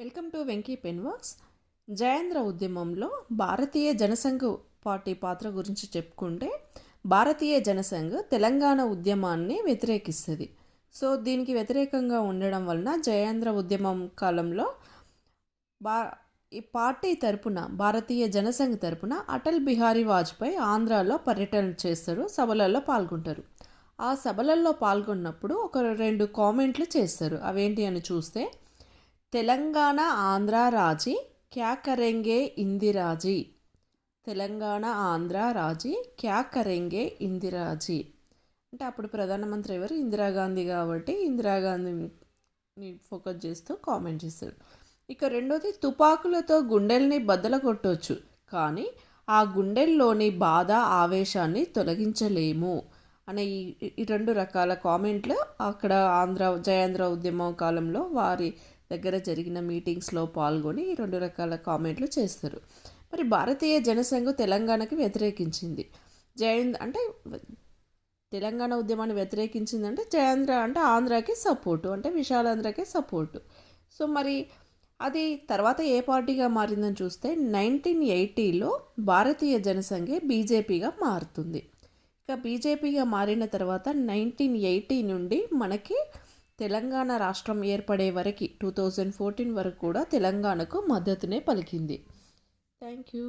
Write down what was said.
Welcome to Venky పెన్వాక్స్ జయేంద్ర ఉద్యమంలో Bharatiya Jan Sangh party పాత్ర గురించి చెప్పుకుంటే భారతీయ జనసంఘ్ తెలంగాణ ఉద్యమాన్ని వ్యతిరేకిస్తుంది. సో దీనికి వ్యతిరేకంగా ఉండడం వలన జయేంద్ర ఉద్యమం కాలంలో బా ఈ పార్టీ తరపున భారతీయ జనసంఘ్ తరపున అటల్ బిహారీ వాజ్పేయి ఆంధ్రాలో పర్యటన చేస్తారు సభలలో పాల్గొంటారు. ఆ సభలలో పాల్గొన్నప్పుడు ఒక రెండు కామెంట్లు చేస్తారు. అవేంటి అని చూస్తే తెలంగాణ ఆంధ్ర రాజీ క్యా కరెంగే ఇందిరాజీ. తెలంగాణ ఆంధ్ర రాజీ క్యా కరెంగే ఇందిరాజీ. అంటే అప్పుడు ప్రధానమంత్రి ఎవరు? ఇందిరాగాంధీ కాబట్టి ఇందిరాగాంధీని ఫోకస్ చేస్తూ కామెంట్ చేశారు ఇక రెండోది తుపాకులతో గుండెల్ని బద్దల కొట్టవచ్చు కానీ ఆ గుండెల్లోని బాధ ఆవేశాన్ని తొలగించలేము. అనే ఈ ఈ రెండు రకాల కామెంట్లు అక్కడ ఆంధ్ర జయాంధ్ర ఉద్యమం కాలంలో వారి దగ్గర జరిగిన మీటింగ్స్లో పాల్గొని ఈ రెండు రకాల కామెంట్లు చేస్తారు. మరి భారతీయ జనసంఘ తెలంగాణకి వ్యతిరేకించింది. జయంద్ అంటే తెలంగాణ ఉద్యమాన్ని వ్యతిరేకించిందంటే జయాంధ్ర అంటే ఆంధ్రాకి సపోర్టు అంటే విశాలాంధ్రకే సపోర్టు. సో మరి అది తర్వాత ఏ పార్టీగా మారిందని చూస్తే నైన్టీన్ ఎయిటీలో భారతీయ జనసంఘే బీజేపీగా మారుతుంది. ఇక బీజేపీగా మారిన తర్వాత నైన్టీన్ ఎయిటీ నుండి మనకి తెలంగాణ రాష్ట్రం ఏర్పడే వరకు టూ థౌజండ్ ఫోర్టీన్ వరకు కూడా తెలంగాణకు మద్దతునే పలికింది. Thank you.